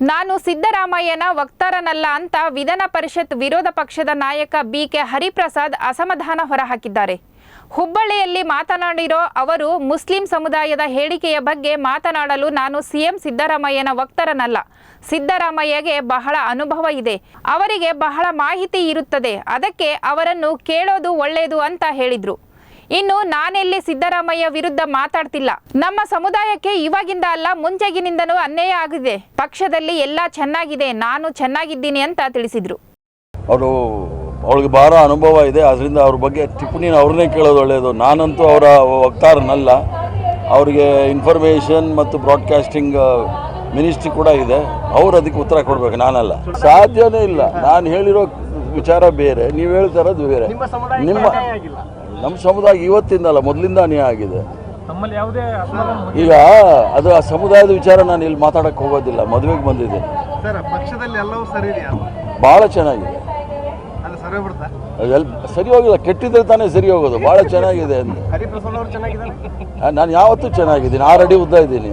ನಾನು ಸಿದ್ದರಾಮಯ್ಯನ ವಕ್ತಾರನಲ್ಲ ಅಂತ ವಿಧಾನ ಪರಿಷತ್ ವಿರೋಧ ಪಕ್ಷದ ನಾಯಕ ಬಿಕೆ ಹರಿಪ್ರಸಾದ್ ಅಸಮಾಧಾನ ಹೊರಹಾಕಿದ್ದಾರೆ. ಹುಬ್ಬಳ್ಳಿಯಲ್ಲಿ ಮಾತನಾಡಿರೋ ಅವರು, ಮುಸ್ಲಿಂ ಸಮುದಾಯದ ಹೇಳಿಕೆಯ ಬಗ್ಗೆ ಮಾತನಾಡಲು ನಾನು ಸಿಎಂ ಸಿದ್ದರಾಮಯ್ಯನ ವಕ್ತಾರನಲ್ಲ. ಸಿದ್ದರಾಮಯ್ಯಗೆ ಬಹಳ ಅನುಭವ ಇದೆ. ಅವರಿಗೆ ಬಹಳ ಮಾಹಿತಿ ಇರುತ್ತದೆ. ಅದಕ್ಕೆ ಅವರನ್ನು ಕೇಳೋದು ಒಳ್ಳೆಯದು ಅಂತ ಹೇಳಿದ್ರು. ಇನ್ನು ನಾನೆಲ್ಲಿ ಸಿದ್ದರಾಮಯ್ಯ ವಿರುದ್ಧ ಮಾತಾಡ್ತಿಲ್ಲ. ನಮ್ಮ ಸಮುದಾಯಕ್ಕೆ ಇವಾಗಿಂದ ಅಲ್ಲ ಮುಂಚೆಗಿನಿಂದನೂ ಅನ್ಯಾಯ ಆಗಿದೆ. ಪಕ್ಷದಲ್ಲಿ ಎಲ್ಲ ಚೆನ್ನಾಗಿದೆ ನಾನು ಚೆನ್ನಾಗಿದ್ದೀನಿ ಅಂತ ತಿಳಿಸಿದ್ರು. ಅವರು ಅವಳಿಗೆ ಭಾರ ಅನುಭವ ಇದೆ ಅದರಿಂದ ಅವ್ರ ಬಗ್ಗೆ ಟಿಪ್ಪಣಿ ಅವ್ರನ್ನೇ ಕೇಳೋದು ಒಳ್ಳೆಯದು ನಾನಂತೂ ಅವರ ವಕ್ತಾರನಲ್ಲ. ಅವರಿಗೆ ಇನ್ಫಾರ್ಮೇಷನ್ ಮತ್ತು ಬ್ರಾಡ್ಕಾಸ್ಟಿಂಗ್ ಮಿನಿಸ್ಟ್ರಿ ಕೂಡ ಇದೆ. ಅವ್ರು ಅದಕ್ಕೆ ಉತ್ತರ ಕೊಡಬೇಕು ನಾನಲ್ಲ. ಸಾಧ್ಯನೇ ಇಲ್ಲ. ನಾನು ಹೇಳಿರೋ ವಿಚಾರ ಬೇರೆ ನೀವು ಹೇಳ್ತಾರದು ಬೇರೆ. ನಿಮ್ಮ ನಿಮ್ಮ ಸಮುದಾಯ ಇವತ್ತಿಂದಲ್ಲ ಮೊದಲಿಂದ ಅನ್ಯಾಯ ಆಗಿದೆ ಈಗ ಅದು ಆ ಸಮುದಾಯದ ವಿಚಾರ ನಾನು ಇಲ್ಲಿ ಮಾತಾಡಕ್ಕೆ ಹೋಗೋದಿಲ್ಲ ಮದುವೆಗೆ ಬಂದಿದೆ ಸರ್ ಪಕ್ಷದಲ್ಲಿ ಎಲ್ಲವೂ ಸರಿ ಇದೆಯಾ? ಭಾಳ ಚೆನ್ನಾಗಿದೆ. ಅಲ್ಲಿ ಸರಿ ಹೋಗಿಲ್ಲ ಕೆಟ್ಟಿದ್ರೆ ತಾನೇ ಸರಿ ಹೋಗೋದು ಭಾಳ ಚೆನ್ನಾಗಿದೆ ಅಂತ. ನಾನು ಯಾವತ್ತೂ ಚೆನ್ನಾಗಿದ್ದೀನಿ ಆರಡಿ ಉದ್ದ ಇದ್ದೀನಿ.